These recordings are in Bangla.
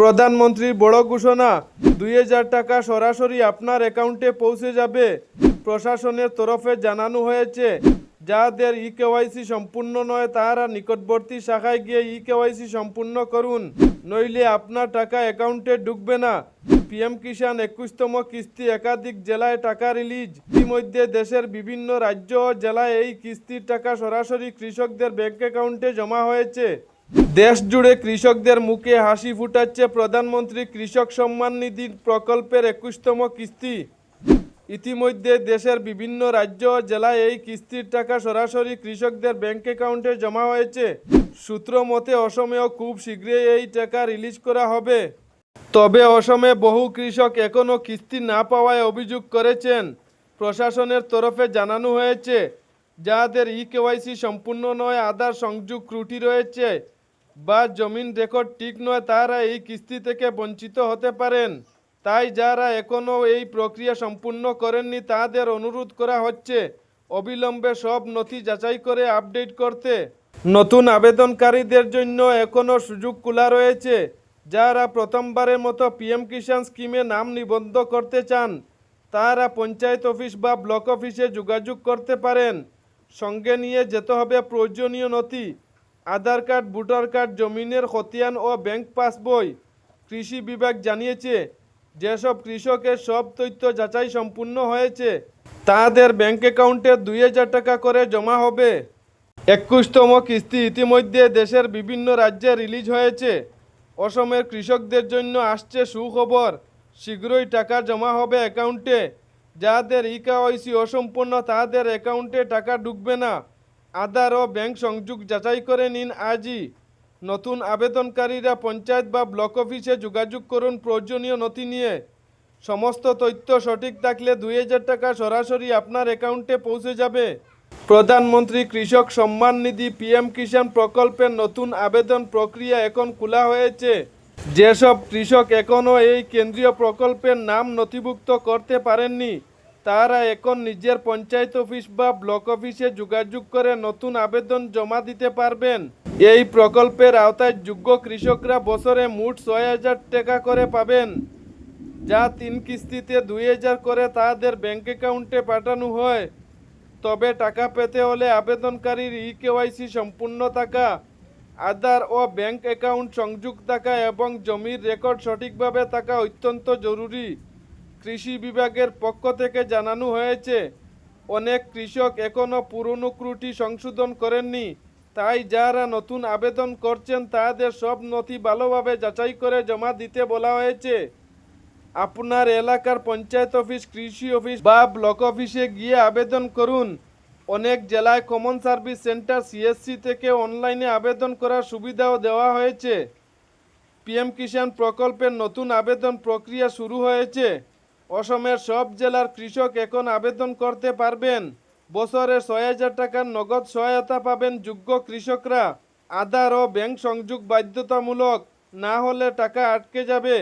প্রধানমন্ত্রীর বড় ঘোষণা, দুই হাজার টাকা সরাসরি আপনার অ্যাকাউন্টে পৌঁছে যাবে, প্রশাসনের তরফে জানানো হয়েছে। যাদের ই কেওয়াইসি সম্পূর্ণ নয় তারা নিকটবর্তী শাখায় গিয়ে ই কেওয়াইসি সম্পূর্ণ করুন, নইলে আপনার টাকা অ্যাকাউন্টে ঢুকবে না। পিএম কিষাণ একুশতম কিস্তি একাধিক জেলায় টাকা রিলিজ। ইতিমধ্যে দেশের বিভিন্ন রাজ্য ও জেলায় এই কিস্তির টাকা সরাসরি কৃষকদের ব্যাংক অ্যাকাউন্টে জমা হয়েছে। দেশ জুড়ে কৃষকদের মুখে হাসি ফুটাচ্ছে প্রধানমন্ত্রী কৃষক সম্মান নিধি প্রকল্পের একুশতম কিস্তি। ইতিমধ্যে দেশের বিভিন্ন রাজ্য ও জেলায় এই কিস্তির টাকা সরাসরি কৃষকদের ব্যাংক অ্যাকাউন্টে জমা হয়েছে। সূত্র মতে, অসমেও খুব শীঘ্রই এই টাকা রিলিজ করা হবে। তবে অসমে বহু কৃষক এখনও কিস্তি না পাওয়ায় অভিযোগ করেছেন। প্রশাসনের তরফে জানানো হয়েছে, যাদের ই কেওয়াইসি সম্পূর্ণ নয়, আধার সংযোগ ত্রুটি রয়েছে। বা জমিন রেকর্ড ঠিক নয়, তারা এই কিস্তি থেকে বঞ্চিত হতে পারেন। তাই যারা এখনও এই প্রক্রিয়া সম্পূর্ণ করেননি, তাদের অনুরোধ করা হচ্ছে, অবিলম্বে সব নথি যাচাই করে আপডেট করতে। নতুন আবেদনকারীদের জন্য এখনও সুযোগ খোলা রয়েছে। যারা প্রথমবারের মতো পিএম কিষাণ স্কিমে নাম নিবন্ধ করতে চান, তারা পঞ্চায়েত অফিস বা ব্লক অফিসে যোগাযোগ করতে পারেন। সঙ্গে নিয়ে যেতে হবে প্রয়োজনীয় নথি। আধার কার্ড, ভোটার কার্ড, জমিনের খতিয়ান ও ব্যাংক পাসবই কৃষি বিভাগ জানিয়েছে। যেসব কৃষকের সব তথ্য যাচাই সম্পূর্ণ হয়েছে, তাদের ব্যাংক অ্যাকাউন্টে দুই হাজার টাকা করে জমা হবে। একুশতম কিস্তি ইতিমধ্যে দেশের বিভিন্ন রাজ্যে রিলিজ হয়েছে। অসমের কৃষকদের জন্য আসছে সুখবর, শীঘ্রই টাকা জমা হবে অ্যাকাউন্টে। যাদের ই কেওয়াইসি অসম্পূর্ণ, তাদের অ্যাকাউন্টে টাকা ঢুকবে না। আধার ও ব্যাংক সংযোগ যাচাই করে নিন আজই। নতুন আবেদনকারীরা পঞ্চায়েত বা ব্লক অফিসে যোগাযোগ করুন প্রয়োজনীয় নথি নিয়ে। সমস্ত তথ্য সঠিক থাকলে দুই হাজার টাকা সরাসরি আপনার অ্যাকাউন্টে পৌঁছে যাবে। প্রধানমন্ত্রী কৃষক সম্মান নিধি পিএম কিষাণ প্রকল্পের নতুন আবেদন প্রক্রিয়া এখন খোলা হয়েছে। যেসব কৃষক এখনও এই কেন্দ্রীয় প্রকল্পের নাম নথিভুক্ত করতে পারেননি তারা এখন নিজের পঞ্চায়েত অফিস বা ব্লক অফিসে যোগাযোগ করে নতুন আবেদন জমা দিতে পারবেন। এই প্রকল্পের আওতায় যোগ্য কৃষকরা বছরে মোট ছয় হাজার টাকা করে পাবেন। যা তিন কিস্তিতে দুই হাজার করে তাদের ব্যাংক অ্যাকাউন্টে পাঠানো হয়। তবে টাকা পেতে হলে আবেদনকারীর ই কেওয়াইসি সম্পূর্ণ থাকা আধার ও ব্যাংক অ্যাকাউন্ট সংযোগ থাকা এবং জমির রেকর্ড সঠিকভাবে থাকা অত্যন্ত জরুরি। কৃষি বিভাগের পক্ষ থেকে জানানো হয়েছে, অনেক কৃষক এখনও পুরনো ত্রুটি সংশোধন করেননি, তাই যারা নতুন আবেদন করছেন তাদের সব নথি ভালোভাবে যাচাই করে জমা দিতে বলা হয়েছে। আপনার এলাকার পঞ্চায়েত অফিস, কৃষি অফিস বা ব্লক অফিসে গিয়ে আবেদন করুন। অনেক জেলায় কমন সার্ভিস সেন্টার সিএসসি থেকে অনলাইনে আবেদন করার সুবিধাও দেওয়া হয়েছে। পিএম কিষাণ প্রকল্পের নতুন আবেদন প্রক্রিয়া শুরু হয়েছে। অসমের সব জেলার কৃষক এখন আবেদন করতে পারবেন। বছরে ছয় হাজার টাকার নগদ সহায়তা পাবেন যোগ্য কৃষকরা। আধার ও ব্যাংক সংযোগ বাধ্যতামূলক। না হলে টাকা আটকে যাবে।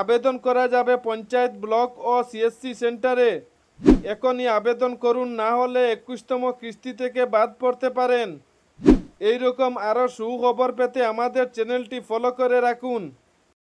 আবেদন করা যাবে পঞ্চায়েত ব্লক ও সিএসসি সেন্টারে। এখনই আবেদন করুন, না হলে একুশতম কিস্তি থেকে বাদ পড়তে পারেন। এই রকম আরও সুখবর পেতে আমাদের চ্যানেলটি ফলো করে রাখুন।